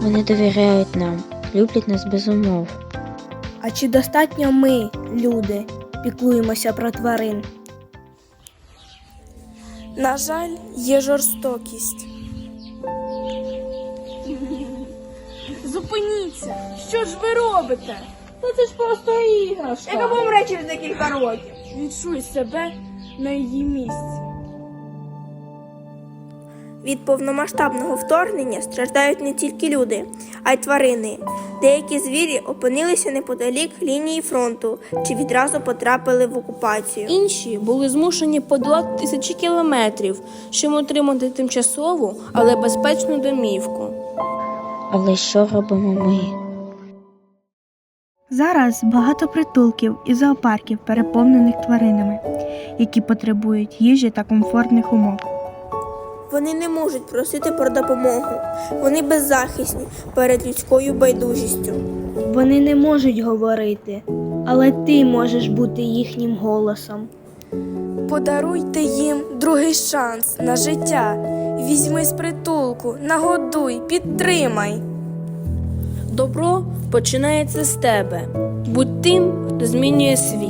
Вони довіряють нам, люблять нас без умов. А чи достатньо ми, люди, піклуємося про тварин? На жаль, є жорстокість. Зупиніться! Що ж ви робите? Та це ж просто іграшка. Яка помре через декілька років. Відчуй себе на її місці. Від повномасштабного вторгнення страждають не тільки люди, а й тварини. Деякі звірі опинилися неподалік лінії фронту чи відразу потрапили в окупацію. Інші були змушені подолати тисячі кілометрів, щоб отримати тимчасову, але безпечну домівку. Але що робимо ми? Зараз багато притулків і зоопарків переповнених тваринами, які потребують їжі та комфортних умов. Вони не можуть просити про допомогу. Вони беззахисні перед людською байдужістю. Вони не можуть говорити, але ти можеш бути їхнім голосом. Подаруйте їм другий шанс на життя. Візьми з притулку, нагодуй, підтримай. Добро починається з тебе. Будь тим, хто змінює світ.